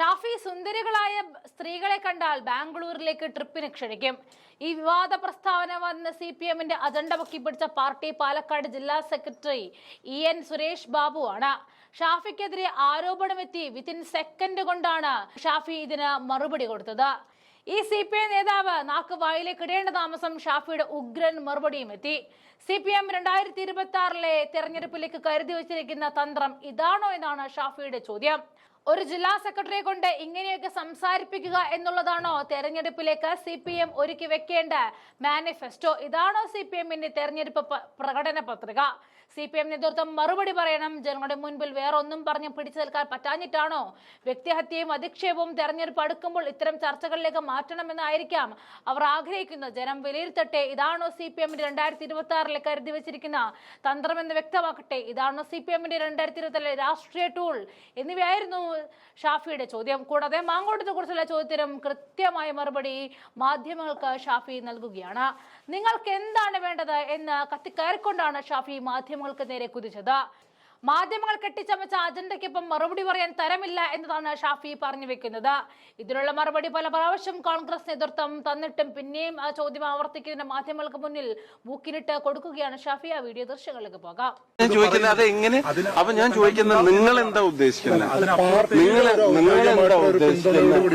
ഷാഫി സുന്ദരികളായ സ്ത്രീകളെ കണ്ടാൽ ബാംഗ്ലൂരിലേക്ക് ട്രിപ്പിന് ക്ഷണിക്കും. ഈ വിവാദ പ്രസ്താവന വന്ന സി പി എമ്മിന്റെ അജണ്ട പൊക്കിപ്പിടിച്ച പാർട്ടി പാലക്കാട് ജില്ലാ secretary E N Suresh Babu ആണ്. ഷാഫിക്കെതിരെ ആരോപണമെത്തി വിത്തിൻ സെക്കൻഡ് കൊണ്ടാണ് ഷാഫി ഇതിന് മറുപടി കൊടുത്തത്. ഈ സി പി ഐ നേതാവ് നാക്ക് വായിലേക്ക് ഇടേണ്ട താമസം ഷാഫിയുടെ ഉഗ്രൻ മറുപടിയും എത്തി. സി പി എം രണ്ടായിരത്തി ഇരുപത്തി ആറിലെ തെരഞ്ഞെടുപ്പിലേക്ക് കരുതി വച്ചിരിക്കുന്ന തന്ത്രം ഇതാണോ എന്നാണ് ഷാഫിയുടെ ചോദ്യം. ഒരു ജില്ലാ സെക്രട്ടറിയെ കൊണ്ട് ഇങ്ങനെയൊക്കെ സംസാരിപ്പിക്കുക എന്നുള്ളതാണോ തെരഞ്ഞെടുപ്പിലേക്ക് സി പി എം ഒരുക്കി വെക്കേണ്ട മാനിഫെസ്റ്റോ? ഇതാണോ സി പി എമ്മിന്റെ തെരഞ്ഞെടുപ്പ് പ്രകടന പത്രിക. സി പി എം നേതൃത്വം മറുപടി പറയണം. ജനങ്ങളുടെ മുൻപിൽ വേറൊന്നും പറഞ്ഞ് പിടിച്ചു നിൽക്കാൻ പറ്റാഞ്ഞിട്ടാണോ? വ്യക്തിഹത്യയും അധിക്ഷേപവും തെരഞ്ഞെടുപ്പ് അടുക്കുമ്പോൾ ഇത്തരം ചർച്ചകളിലേക്ക് മാറ്റണമെന്നായിരിക്കാം അവർ ആഗ്രഹിക്കുന്നത്. ജനം വിലയിരുത്തട്ടെ. ഇതാണോ സി പി എമ്മിന്റെ രണ്ടായിരത്തി ഇരുപത്തി ആറിലെ കരുതി വെച്ചിരിക്കുന്ന തന്ത്രമെന്ന് വ്യക്തമാക്കട്ടെ. ഇതാണോ സി പി എമ്മിന്റെ രണ്ടായിരത്തി ഇരുപത്തിലെ രാഷ്ട്രീയ ടൂൾ? എന്നിവയായിരുന്നു ഷാഫിയുടെ ചോദ്യം. കൂടാതെ മാങ്കോട്ടത്തെ കുറിച്ചുള്ള ചോദ്യത്തിനും കൃത്യമായ മറുപടി മാധ്യമങ്ങൾക്ക് ഷാഫി നൽകുകയാണ്. നിങ്ങൾക്ക് എന്താണ് വേണ്ടത് എന്ന് കത്തിക്കയറിക്കൊണ്ടാണ് ഷാഫി മാധ്യമങ്ങൾക്ക് നേരെ കുതിച്ചത്. മാധ്യമങ്ങൾ കെട്ടിച്ചമച്ച അജണ്ടയ്ക്കൊപ്പം മറുപടി പറയാൻ തരമില്ല എന്നതാണ് ഷാഫി പറഞ്ഞു വെക്കുന്നത്. ഇതിനുള്ള മറുപടി പല പ്രാവശ്യം കോൺഗ്രസ് നേതൃത്വം തന്നിട്ടും പിന്നെയും ആ ചോദ്യം ആവർത്തിക്കുന്ന മാധ്യമങ്ങൾക്ക് മുന്നിൽ മൂക്കിനിട്ട് കൊടുക്കുകയാണ് ഷാഫി. ആ വീഡിയോ ദൃശ്യങ്ങളിലേക്ക് പോകാം. ഞാൻ ചോദിക്കുന്നത് അത് എങ്ങനെ? അപ്പൊ ഞാൻ ചോദിക്കുന്നത് നിങ്ങൾ എന്താ ഉദ്ദേശിക്കുന്നത്? നിങ്ങൾ നിങ്ങൾ എന്താ ഉദ്ദേശിക്കുന്നത്?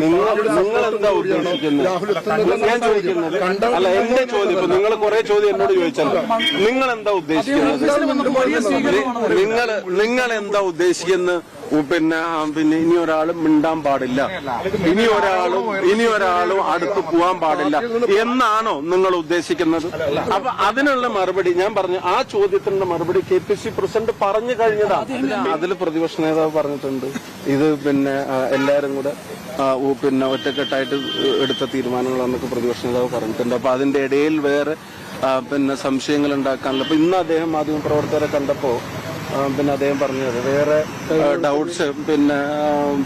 നിങ്ങൾ നിങ്ങൾ എന്താ ഉദ്ദേശിക്കുന്നത്? ഞാൻ ചോദിക്കുന്നത് അല്ല എന്റെ ചോദ്യം ഇപ്പൊ നിങ്ങൾ കുറെ ചോദ്യം എന്നോട് ചോദിച്ചല്ലോ നിങ്ങൾ എന്താ ഉദ്ദേശിക്കുന്നത് നിങ്ങൾ നിങ്ങൾ എന്താ ഉദ്ദേശിക്കുന്നത് പിന്നെ പിന്നെ ഇനി ഒരാളും മിണ്ടാൻ പാടില്ല. ഇനി ഒരാളും ഇനി ഒരാളും അടുത്ത് പോവാൻ പാടില്ല. എന്നാണോ നിങ്ങൾ ഉദ്ദേശിക്കുന്നത്? അപ്പൊ അതിനുള്ള മറുപടി ഞാൻ പറഞ്ഞു. ആ ചോദ്യത്തിനുള്ള മറുപടി കെ പി സി പ്രസിഡന്റ് പറഞ്ഞു കഴിഞ്ഞതാണ് അതിൽ പ്രതിപക്ഷ നേതാവ് പറഞ്ഞിട്ടുണ്ട്. ഇത് പിന്നെ എല്ലാരും കൂടെ പിന്നെ ഒറ്റക്കെട്ടായിട്ട് എടുത്ത തീരുമാനങ്ങളാണെന്നൊക്കെ പ്രതിപക്ഷ നേതാവ് പറഞ്ഞിട്ടുണ്ട്. അപ്പൊ അതിന്റെ ഇടയിൽ വേറെ പിന്നെ സംശയങ്ങൾ ഉണ്ടാക്കാനുള്ള അപ്പൊ ഇന്ന് അദ്ദേഹം മാധ്യമ പ്രവർത്തകരെ കണ്ടപ്പോ പിന്നെ അദ്ദേഹം പറഞ്ഞത് വേറെ ഡൗട്ട്സ് പിന്നെ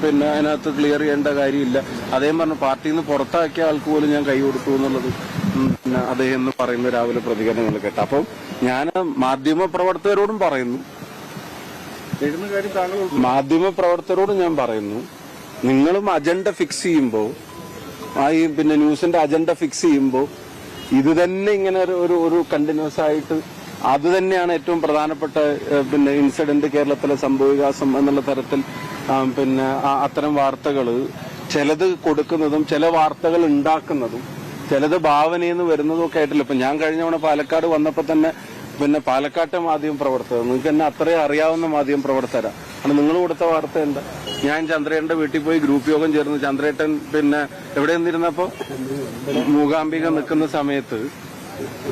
പിന്നെ അതിനകത്ത് ക്ലിയർ ചെയ്യേണ്ട കാര്യമില്ല. അദ്ദേഹം പറഞ്ഞു പാർട്ടിയിൽ നിന്ന് പുറത്താക്കിയ ആൾക്ക് പോലും ഞാൻ കൈ കൊടുത്തു എന്നുള്ളത് പിന്നെ അദ്ദേഹം എന്ന് പറയുന്ന രാവിലെ പ്രതികരണങ്ങൾ കേട്ടു. അപ്പം ഞാൻ മാധ്യമ പ്രവർത്തകരോടും പറയുന്നു മാധ്യമ പ്രവർത്തകരോടും ഞാൻ പറയുന്നു. നിങ്ങളും അജണ്ട ഫിക്സ് ചെയ്യുമ്പോൾ ആ ഈ പിന്നെ ന്യൂസിന്റെ അജണ്ട ഫിക്സ് ചെയ്യുമ്പോൾ ഇത് തന്നെ ഇങ്ങനെ ഒരു ഒരു കണ്ടിന്യൂസ് ആയിട്ട് അത് തന്നെയാണ് ഏറ്റവും പ്രധാനപ്പെട്ട പിന്നെ ഇൻസിഡന്റ് കേരളത്തിലെ സംഭവവികാസം എന്നുള്ള തരത്തിൽ പിന്നെ അത്തരം വാർത്തകൾ ചിലത് കൊടുക്കുന്നതും ചില വാർത്തകൾ ഉണ്ടാക്കുന്നതും ചിലത് ഭാവനയിൽ നിന്ന് വരുന്നതും ഒക്കെ ആയിട്ടില്ല. ഇപ്പൊ ഞാൻ കഴിഞ്ഞ തവണ പാലക്കാട് വന്നപ്പോൾ തന്നെ പിന്നെ പാലക്കാട്ടെ മാധ്യമ പ്രവർത്തകർ നിങ്ങൾക്ക് എന്നെ അത്രയും അറിയാവുന്ന മാധ്യമ പ്രവർത്തകരാ. ആണ് നിങ്ങൾ കൊടുത്ത വാർത്ത എന്താ? ഞാൻ ചന്ദ്രേട്ടന്റെ വീട്ടിൽ പോയി ഗ്രൂപ്പ് യോഗം ചേർന്ന് ചന്ദ്രേട്ടൻ പിന്നെ എവിടെ നിന്നിരുന്നപ്പോ? മൂകാംബിക നിൽക്കുന്ന സമയത്ത്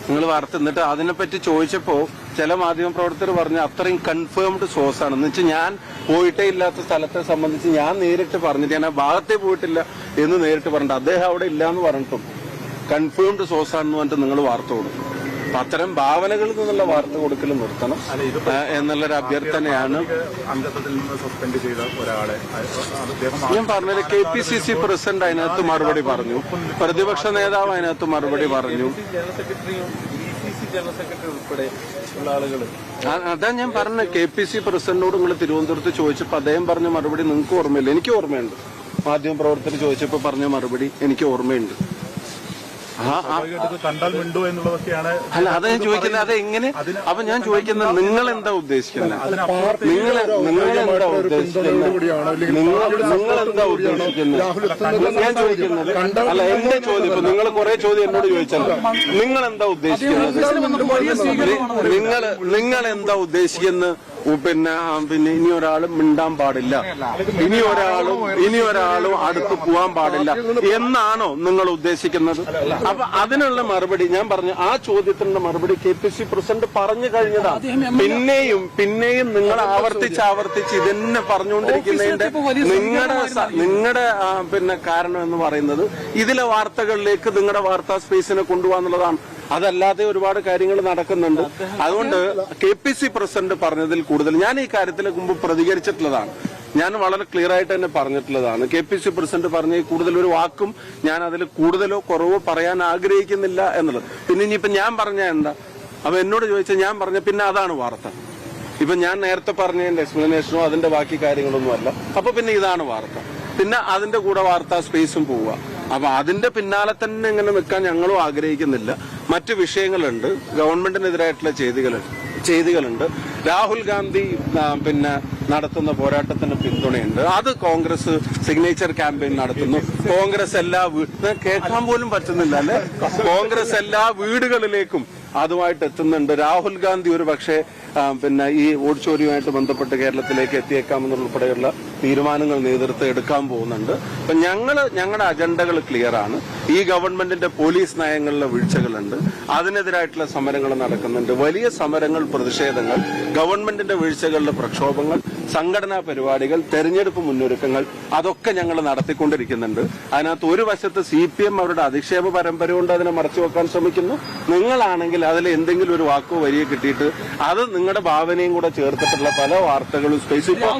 നിങ്ങൾ വാർത്ത എന്നിട്ട് അതിനെപ്പറ്റി ചോദിച്ചപ്പോ ചില മാധ്യമ പ്രവർത്തകർ പറഞ്ഞു അത്രയും കൺഫേംഡ് സോഴ്സ് ആണ്. എന്ന് വെച്ചാൽ ഞാൻ പോയിട്ടേ ഇല്ലാത്ത സ്ഥലത്തെ സംബന്ധിച്ച് ഞാൻ നേരിട്ട് പറഞ്ഞിട്ട് ഞാൻ ആ ഭാഗത്തേ പോയിട്ടില്ല എന്ന് നേരിട്ട് പറഞ്ഞിട്ട് അദ്ദേഹം അവിടെ ഇല്ല എന്ന് പറഞ്ഞിട്ടും കൺഫേംഡ് സോഴ്സ് ആണെന്ന് പറഞ്ഞിട്ട് നിങ്ങൾ വാർത്ത കൊടുക്കും. അത്തരം ഭാവനകളിൽ നിന്നുള്ള വാർത്ത കൊടുക്കൽ നിർത്തണം. എന്നുള്ളൊരു അഭ്യർത്ഥനയാണ്. ഞാൻ പറഞ്ഞത് K P C C president അതിനകത്ത് മറുപടി പറഞ്ഞു. പ്രതിപക്ഷ നേതാവ് അതിനകത്ത് മറുപടി പറഞ്ഞു. അതാ ഞാൻ പറഞ്ഞ കെ പി സി പ്രസിഡന്റിനോട് നിങ്ങൾ തിരുവനന്തപുരത്ത് ചോദിച്ചപ്പോൾ അദ്ദേഹം പറഞ്ഞ മറുപടി നിങ്ങൾക്ക് ഓർമ്മയില്ല? എനിക്ക് ഓർമ്മയുണ്ട്. മാധ്യമ പ്രവർത്തകർ ചോദിച്ചപ്പോൾ പറഞ്ഞ മറുപടി എനിക്ക് ഓർമ്മയുണ്ട് ആ ആ സ്വാഭാവികമായിട്ടും ഇത് കണ്ടാൽ മിണ്ടു എന്നുള്ളതൊക്കെയാണ് അല്ല അത് ഞാൻ ചോദിക്കുന്നത്. അത് എങ്ങനെ അപ്പൊ ഞാൻ ചോദിക്കുന്നത് നിങ്ങൾ എന്താ ഉദ്ദേശിക്കുന്നത്? നിങ്ങൾ നിങ്ങൾ എന്താ ഉദ്ദേശിക്കുന്നത്? നിങ്ങൾ നിങ്ങൾ എന്താ ഉദ്ദേശിക്കുന്നത് ഞാൻ ചോദിക്കുന്നത്. അല്ല എന്റെ ചോദ്യം ഇപ്പൊ നിങ്ങൾ കുറെ ചോദ്യം എന്നോട് ചോദിച്ചല്ലോ. നിങ്ങൾ എന്താ ഉദ്ദേശിക്കുന്നത്? നിങ്ങൾ നിങ്ങൾ എന്താ ഉദ്ദേശിക്കുന്നത്? പിന്നെ പിന്നെ ഇനി ഒരാളും മിണ്ടാൻ പാടില്ല. ഇനി ഒരാളും ഇനി ഒരാളും അടുത്ത് പോവാൻ പാടില്ല. എന്നാണോ നിങ്ങൾ ഉദ്ദേശിക്കുന്നത്? അപ്പൊ അതിനുള്ള മറുപടി ഞാൻ പറഞ്ഞു. ആ ചോദ്യത്തിനുള്ള മറുപടി കെ പി സി പ്രസിഡന്റ് പറഞ്ഞു കഴിഞ്ഞതാണ് പിന്നെയും പിന്നെയും നിങ്ങൾ ആവർത്തിച്ച് ആവർത്തിച്ച് ഇതന്നെ പറഞ്ഞുകൊണ്ടിരിക്കുന്നതിന്റെ നിങ്ങളുടെ നിങ്ങളുടെ പിന്നെ കാരണം എന്ന് പറയുന്നത് ഇതിലെ വാർത്തകളിലേക്ക് നിങ്ങളുടെ വാർത്താ സ്പേസിനെ കൊണ്ടുപോകാന്നുള്ളതാണ് അതല്ലാതെ ഒരുപാട് കാര്യങ്ങൾ നടക്കുന്നുണ്ട്. അതുകൊണ്ട് കെ പി സി പ്രസിഡന്റ് പറഞ്ഞതിൽ കൂടുതൽ ഞാൻ ഈ കാര്യത്തിൽ മുമ്പ് പ്രതികരിച്ചിട്ടുള്ളതാണ്. ഞാൻ വളരെ ക്ലിയർ ആയിട്ട് തന്നെ പറഞ്ഞിട്ടുള്ളതാണ്. കെ പി സി പ്രസിഡന്റ് പറഞ്ഞ കൂടുതൽ ഒരു വാക്കും ഞാൻ അതിൽ കൂടുതലോ കുറവോ പറയാൻ ആഗ്രഹിക്കുന്നില്ല എന്നുള്ളത് പിന്നെ ഇനിയിപ്പോ ഞാൻ പറഞ്ഞ എന്താ? അപ്പൊ എന്നോട് ചോദിച്ചാൽ ഞാൻ പറഞ്ഞ പിന്നെ അതാണ് വാർത്ത. ഇപ്പൊ ഞാൻ നേരത്തെ പറഞ്ഞതിന്റെ എക്സ്പ്ലനേഷനോ അതിന്റെ ബാക്കി കാര്യങ്ങളൊന്നും അല്ല. അപ്പൊ പിന്നെ ഇതാണ് വാർത്ത. പിന്നെ അതിന്റെ കൂടെ വാർത്താ സ്പേസും പോവുക. അപ്പൊ അതിന്റെ പിന്നാലെ തന്നെ ഇങ്ങനെ നിൽക്കാൻ ഞങ്ങളും ആഗ്രഹിക്കുന്നില്ല. മറ്റു വിഷയങ്ങളുണ്ട്. ഗവൺമെന്റിനെതിരായിട്ടുള്ള ചെയ്തികളുണ്ട് ചെയ്തികളുണ്ട്. രാഹുൽ ഗാന്ധി പിന്നെ നടത്തുന്ന പോരാട്ടത്തിന് പിന്തുണയുണ്ട്. അത് കോൺഗ്രസ് സിഗ്നേച്ചർ ക്യാമ്പയിൻ നടത്തുന്നു. കോൺഗ്രസ് എല്ലാ കേൾക്കാൻ പോലും പറ്റുന്നില്ല അല്ലെ? കോൺഗ്രസ് എല്ലാ വീടുകളിലേക്കും അതുമായിട്ട് എത്തുന്നുണ്ട്. രാഹുൽ ഗാന്ധി ഒരു പക്ഷേ പിന്നെ ഈ ഓടിച്ചോരിയുമായിട്ട് ബന്ധപ്പെട്ട് കേരളത്തിലേക്ക് എത്തിയേക്കാമെന്നുൾപ്പെടെയുള്ള തീരുമാനങ്ങൾ നേതൃത്വം എടുക്കാൻ പോകുന്നുണ്ട്. അപ്പൊ ഞങ്ങൾ ഞങ്ങളുടെ അജണ്ടകൾ ക്ലിയർ ആണ്. ഈ ഗവൺമെന്റിന്റെ പോലീസ് നയങ്ങളിലെ വീഴ്ചകളുണ്ട്. അതിനെതിരായിട്ടുള്ള സമരങ്ങൾ നടക്കുന്നുണ്ട്. വലിയ സമരങ്ങൾ പ്രതിഷേധങ്ങൾ ഗവൺമെന്റിന്റെ വീഴ്ചകളിലെ പ്രക്ഷോഭങ്ങൾ സംഘടനാ പരിപാടികൾ തെരഞ്ഞെടുപ്പ് മുന്നൊരുക്കങ്ങൾ അതൊക്കെ ഞങ്ങൾ നടത്തിക്കൊണ്ടിരിക്കുന്നുണ്ട്. അതിനകത്ത് ഒരു വശത്ത് സി പി എം അവരുടെ അധിക്ഷേപ പരമ്പര കൊണ്ട് അതിനെ മറച്ചു വെക്കാൻ ശ്രമിക്കുന്നു. നിങ്ങളാണെങ്കിൽ അതിൽ എന്തെങ്കിലും ഒരു വാക്കോ വരിയോ കിട്ടിയിട്ട് അത് നിങ്ങളുടെ ഭാവനയും കൂടെ ചേർത്തിട്ടുള്ള പല വാർത്തകളും സ്പേസ് ഇപ്പൊ